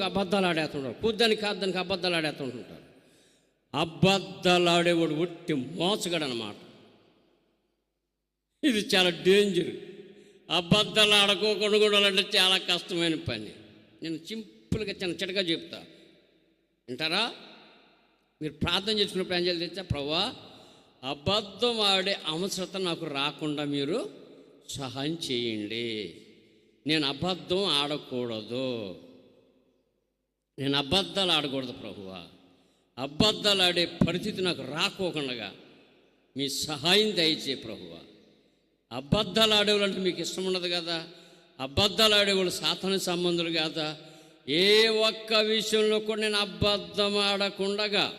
అబద్ధాలు ఆడేస్తుంటారు కూద్దానికి కాద్దానికి అబద్ధాలు ఆడేస్తుంటుంటారు అబద్ధాలు ఆడేవాడు ఒట్టి మోసగాడు అనమాట ఇది చాలా డేంజర్ అబద్ధాలు ఆడుకోకుండా కూడా అంటే చాలా కష్టమైన పని. నేను సింపుల్గా చిన్న చిటగా చెప్తా. వింటారా? మీరు ప్రార్థన చేసుకున్నప్పుడు ఏం చేయాలి తెచ్చా ప్రభా అబద్ధం ఆడే అవసరత నాకు రాకుండా మీరు సహాయం చేయండి. నేను అబద్ధం ఆడకూడదు. నేను అబద్ధాలు ఆడకూడదు ప్రభువా. అబద్ధాలు ఆడే పరిస్థితి నాకు రాకోకుండా మీ సహాయం దయచే ప్రభువా. అబద్ధాలు ఆడేవాళ్ళంటే మీకు ఇష్టం ఉండదు కదా. అబద్ధాలు ఆడేవాళ్ళు సాధన సంబంధులు కాదా. ఏ ఒక్క విషయంలో కూడా నేను అబద్ధం ఆడకుండగా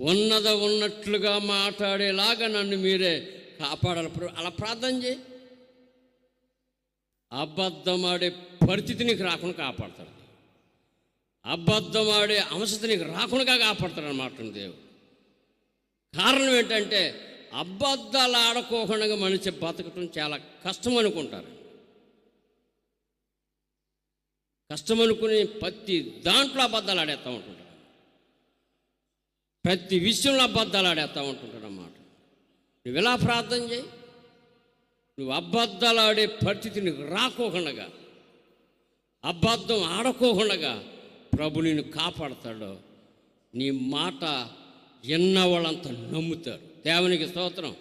ఉన్నద ఉన్నట్లుగా మాట్లాడేలాగా నన్ను మీరే కాపాడాలి అలా ప్రార్థన చేయి. అబద్ధం ఆడే పరిస్థితి నీకు రాకుండా కాపాడతాడు. అబద్ధం ఆడే అంశత నీకు రాకుండా కాపాడతాడు అనమాట దేవుడు. కారణం ఏంటంటే అబద్ధాలు ఆడుకోకుండా మనిషి బతకటం చాలా కష్టం అనుకుంటారు. కష్టం అనుకుని ప్రతి దాంట్లో అబద్ధాలు ఆడేస్తూ ఉంటుంటాడు ప్రతి విషయంలో అబద్ధాలు ఆడేస్తూ ఉంటుంటాడు అన్నమాట. నువ్వు ఎలా ప్రార్థన చేయి. నువ్వు అబద్ధాలు ఆడే పరిస్థితి నీకు రాకోకుండా అబద్ధం ఆడకోకుండా ప్రభు నిన్ను కాపాడతాడు నీ మాట ఎన్న వాళ్ళంతా నమ్ముతారు. దేవునికి స్తోత్రం.